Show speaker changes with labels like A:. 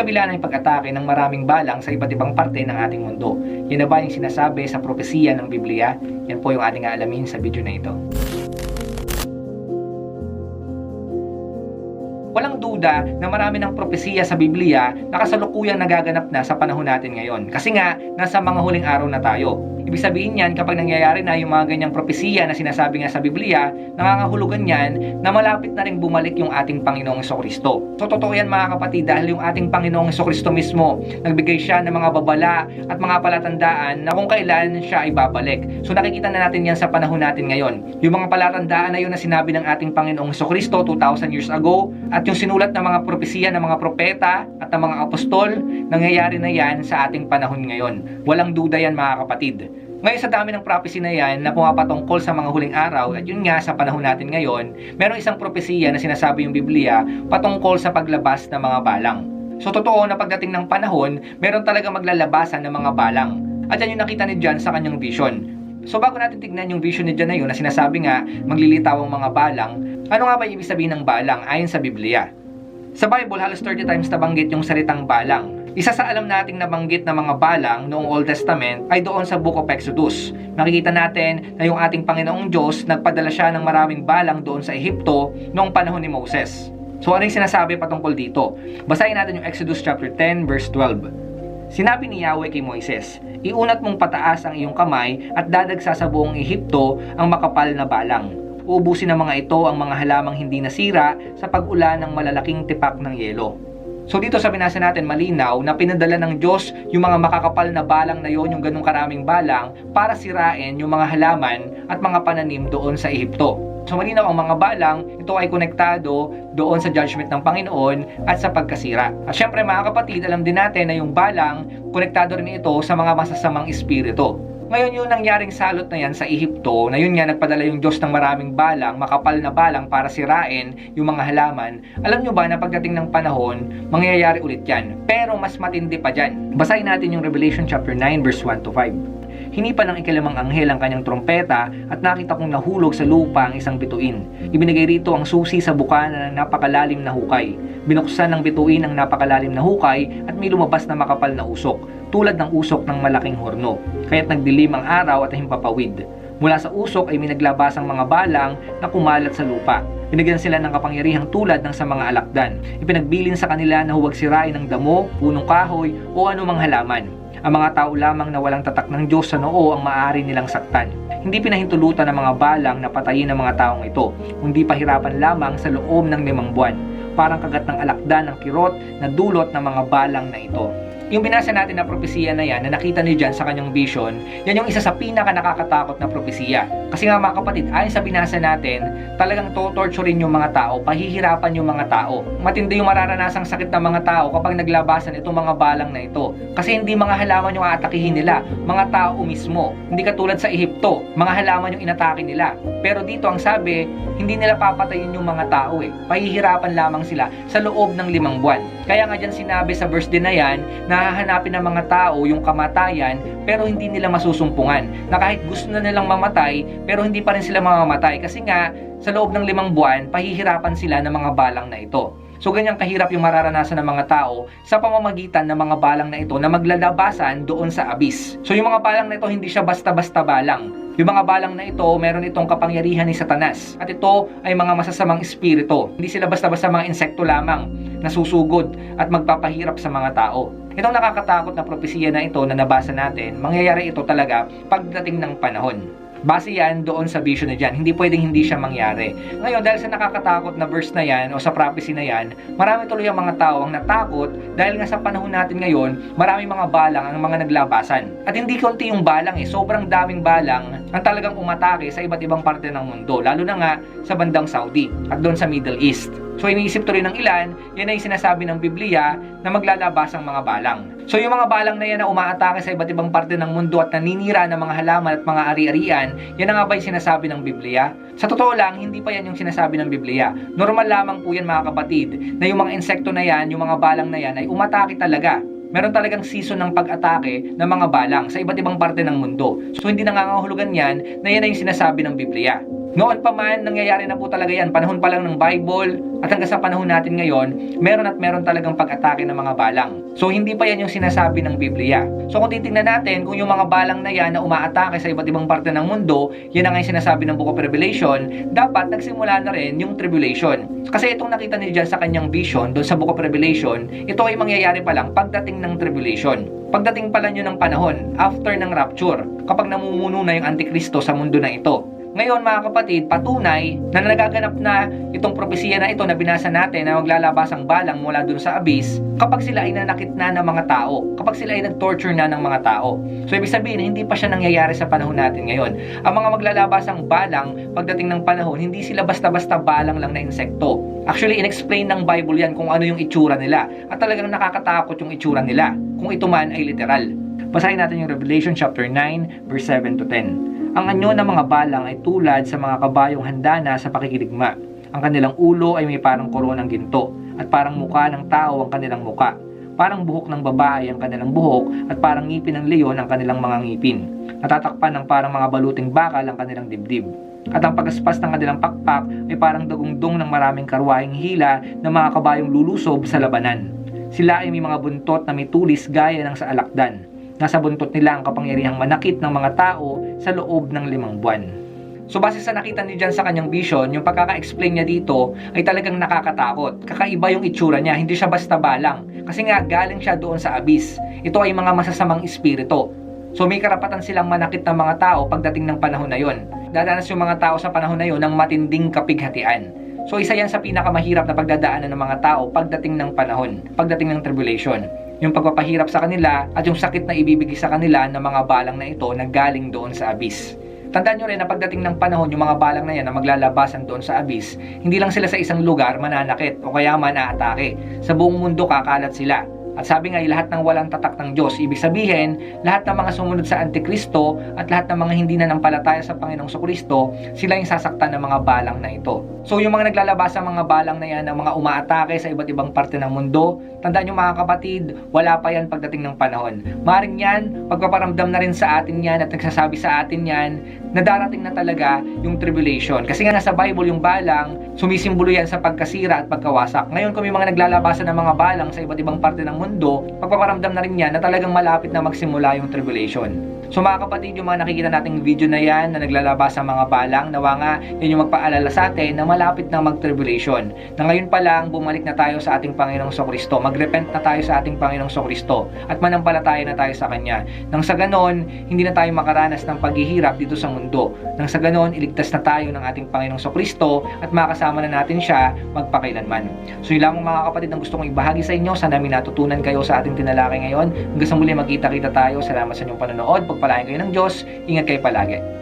A: kabila ng pag-atake ng maraming balang sa iba't ibang parte ng ating mundo. Yan na ba yung sinasabi sa propesiya ng Biblia? Yan po yung ating aalamin sa video na ito. Walang duda na marami ng propesiya sa Biblia na kasalukuyang nagaganap na sa panahon natin ngayon. Kasi nga, nasa mga huling araw na tayo. Ibig sabihin yan, kapag nangyayari na yung mga ganyang propesiya na sinasabi nga sa Biblia, nangangahulugan yan na malapit na rin bumalik yung ating Panginoong Kristo. So totoo yan mga kapatid dahil yung ating Panginoong Kristo mismo, nagbigay siya ng mga babala at mga palatandaan na kung kailan siya ay babalik. So nakikita na natin yan sa panahon natin ngayon. Yung mga palatandaan na yun na sinabi ng ating Panginoong Kristo 2,000 years ago at yung sinulat ng mga propesiya ng mga propeta at ng mga apostol, nangyayari na yan sa ating panahon ngayon. Walang duda yan mga kapatid. Ngayon sa dami ng prophecy na yan na pumapatungkol sa mga huling araw at yun nga sa panahon natin ngayon, merong isang propesiya na sinasabi yung Biblia patungkol sa paglabas ng mga balang. So totoo na pagdating ng panahon, meron talaga maglalabasan ng mga balang. At yan yung nakita ni John sa kanyang vision. So bago natin tignan yung vision ni John na yun na sinasabi nga maglilitaw ang mga balang, ano nga ba yung ibig sabihin ng balang ayon sa Biblia? Sa Bible, halos 30 times nabanggit yung salitang balang. Isa sa alam nating nabanggit na mga balang noong Old Testament ay doon sa Book of Exodus. Makikita natin na yung ating Panginoong Diyos nagpadala siya ng maraming balang doon sa Ehipto noong panahon ni Moses. So ano yung sinasabi patungkol dito? Basahin natin yung Exodus chapter 10 verse 12. Sinabi ni Yahweh kay Moises, Iunat mong pataas ang iyong kamay at dadagsa sa buong Ehipto ang makapal na balang. Uubusin ng mga ito ang mga halamang hindi nasira sa pag-ulan ng malalaking tipak ng yelo. So dito sa natin malinaw na pinadala ng Diyos yung mga makakapal na balang na yon, yung ganong karaming balang para sirain yung mga halaman at mga pananim doon sa Ehipto. So malinaw ang mga balang, ito ay konektado doon sa judgment ng Panginoon at sa pagkasira. At syempre mga kapatid, alam din natin na yung balang, konektado rin ito sa mga masasamang espiritu. Ngayon yung nangyaring salot na yan sa Ehipto, na yun nga nagpadala yung Diyos ng maraming balang, makapal na balang para sirain yung mga halaman, alam nyo ba na pagdating ng panahon, mangyayari ulit yan. Pero mas matindi pa dyan. Basahin natin yung Revelation chapter 9 verse 1 to 5. Hinipa ng ikilamang anghel ang kanyang trompeta at nakita kong nahulog sa lupa ang isang bituin. Ibinigay rito ang susi sa bukana ng napakalalim na hukay. Binuksan ng bituin ang napakalalim na hukay at may lumabas na makapal na usok, tulad ng usok ng malaking horno. Kaya't nagdilim ang araw at himpapawid. Mula sa usok ay may naglabas ang mga balang na kumalat sa lupa. Binigyan sila ng kapangyarihang tulad ng sa mga alakdan. Ipinagbilin sa kanila na huwag sirain ng damo, punong kahoy o anumang halaman. Ang mga tao lamang na walang tatak ng Diyos sa noo ang maaari nilang saktan. Hindi pinahintulutan ng mga balang na patayin ang mga taong ito, kundi pahirapan lamang sa loob ng limang buwan. Parang kagat ng alakdan ng kirot na dulot ng mga balang na ito. Yung binasa natin na propesiya na yan, na nakita niyo dyan sa kanyang vision, yan yung isa sa pinaka nakakatakot na propesiya. Kasi nga mga kapatid, ayon sa binasa natin, talagang to-torturein yung mga tao, pahihirapan yung mga tao. Matindi yung mararanasang sakit ng mga tao kapag naglabasan itong mga balang na ito. Kasi hindi mga halaman yung aatakihin nila, mga tao mismo. Hindi katulad sa Ehipto, mga halaman yung inatake nila. Pero dito ang sabi, hindi nila papatayin yung mga tao eh. Pahihirapan lamang sila sa loob ng limang buwan. Kaya nga dyan sinabi sa verse din na yan, na hahanapin ng mga tao yung kamatayan pero hindi nila masusumpungan. Na kahit gusto na nilang mamatay pero hindi pa rin sila mamamatay kasi nga sa loob ng limang buwan pahihirapan sila ng mga balang na ito. So ganyang kahirap yung mararanasan ng mga tao sa pamamagitan ng mga balang na ito na maglalabasan doon sa abis. So yung mga balang na ito hindi siya basta-basta balang. Yung mga balang na ito, meron itong kapangyarihan ni Satanas. At ito ay mga masasamang espiritu. Hindi sila basta-basta mga insekto lamang na susugod at magpapahirap sa mga tao. Itong nakakatakot na propesiya na ito na nabasa natin, mangyayari ito talaga pagdating ng panahon. Base yan doon sa vision na dyan. Hindi pwedeng hindi siya mangyari. Ngayon, dahil sa nakakatakot na verse na yan o sa prophecy na yan, marami tuloy ang mga tao ang natakot dahil nga sa panahon natin ngayon, marami mga balang ang mga naglabasan. At hindi konti yung balang eh, sobrang daming balang ang talagang umatake sa iba't ibang parte ng mundo, lalo na nga sa bandang Saudi at doon sa Middle East. So iniisip tuloy ng ilan, yan ay sinasabi ng Biblia na maglalabas ang mga balang. So yung mga balang na yan na umaatake sa iba't ibang parte ng mundo at naninira ng mga halaman at mga ari-arian, yan na nga ba yung sinasabi ng Biblia? Sa totoo lang, hindi pa yan yung sinasabi ng Biblia. Normal lamang po yan mga kapatid, na yung mga insekto na yan, yung mga balang na yan ay umatake talaga. Meron talagang season ng pag-atake ng mga balang sa iba't ibang parte ng mundo. So hindi nangangahulugan yan na yan ay sinasabi ng Biblia. Noon pa man, nangyayari na po talaga yan. Panahon pa lang ng Bible at hanggang sa panahon natin ngayon, meron at meron talagang pag-atake ng mga balang. So, hindi pa yan yung sinasabi ng Biblia. So, kung titingnan natin, kung yung mga balang na yan na umaatake sa iba't ibang parte ng mundo, yan ang sinasabi ng Book of Revelation, dapat nagsimula na rin yung tribulation. Kasi itong nakita ni John sa kanyang vision, doon sa Book of Revelation, ito ay mangyayari pa lang pagdating ng tribulation. Pagdating pala nyo ng panahon, after ng rapture, kapag namumuno na yung Antikristo sa mundo na ito. Ngayon mga kapatid, patunay na nagaganap na itong propesiya na ito na binasa natin na maglalabas ang balang mula dun sa abyss kapag sila ay nanakit na ng mga tao, kapag sila ay nag-torture na ng mga tao. So ibig sabihin, hindi pa siya nangyayari sa panahon natin ngayon. Ang mga maglalabas ang balang pagdating ng panahon, hindi sila basta-basta balang lang na insekto. Actually, inexplain ng Bible yan kung ano yung itsura nila. At talagang nakakatakot yung itsura nila, kung ito man ay literal. Basahin natin yung Revelation chapter 9, verse 7 to 10. Ang anyo ng mga balang ay tulad sa mga kabayong handa na sa pakikiligma. Ang kanilang ulo ay may parang koronang ginto, at parang muka ng tao ang kanilang muka. Parang buhok ng babae ang kanilang buhok, at parang ngipin ng leon ang kanilang mga ngipin. Natatakpan ng parang mga baluting bakal ang kanilang dibdib. At ang pagaspas ng kanilang pakpak ay parang dagungdong ng maraming karwahing hila ng mga kabayong lulusob sa labanan. Sila ay may mga buntot na may tulis gaya ng sa alakdan. Nasa buntot nila ang kapangyarihang manakit ng mga tao sa loob ng limang buwan. So base sa nakita ni John sa kanyang vision, yung pagkaka-explain niya dito ay talagang nakakatakot. Kakaiba yung itsura niya, hindi siya basta balang. Kasi nga galing siya doon sa abyss. Ito ay mga masasamang espiritu. So may karapatan silang manakit ng mga tao pagdating ng panahon na yon. Dadanas yung mga tao sa panahon na yon ng matinding kapighatian. So isa yan sa pinakamahirap na pagdadaanan ng mga tao pagdating ng panahon, pagdating ng tribulation. Yung pagpapahirap sa kanila at yung sakit na ibibigay sa kanila ng mga balang na ito na galing doon sa abyss. Tandaan nyo rin na pagdating ng panahon, yung mga balang na yan na maglalabasan doon sa abyss, hindi lang sila sa isang lugar mananakit o kaya man aatake. Sa buong mundo kakalat sila. At sabi nga, lahat ng walang tatak ng Diyos, ibig sabihin, lahat ng mga sumunod sa Antikristo at lahat ng mga hindi na nampalataya sa Panginoong Kristo, sila yung sasaktan ng mga balang na ito. So yung mga naglalabas ng mga balang na yan, ng mga umaatake sa iba't ibang parte ng mundo, tandaan nyo mga kapatid, wala pa yan pagdating ng panahon. Maring yan, pagpaparamdam na rin sa atin yan at nagsasabi sa atin yan, na darating na talaga yung tribulation. Kasi nga nasa Bible yung balang, sumisimbolo yan sa pagkasira at pagkawasak. Ngayon kung may mga naglalabasan ng mga balang sa iba't ibang parte ng mundo, pagpaparamdam na rin yan na talagang malapit na magsimula yung tribulation. So mga kapatid, yung mga nakikita nating video na yan na naglalabas sa mga balang, nawa nga yun yung magpaalala sa atin na malapit na mag-tribulation. Na ngayon pa lang, bumalik na tayo sa ating Panginoong Kristo. Magrepent na tayo sa ating Panginoong Kristo at manampalataya na tayo sa Kanya. Nang sa ganon, hindi na tayo makaranas ng paghihirap dito sa mundo. Nang sa ganon, iligtas na tayo ng ating Panginoong Kristo at makasama na natin siya magpakailanman. So yun lamang mga kapatid ang gusto kong ibahagi sa inyo. Sana may natutunan kayo sa ating tinalakay ngayon. Hanggang sa muli magkita-kita tayo. Salamat sa inyong panonood. Pagpalain kayo ng Diyos. Ingat kayo palagi.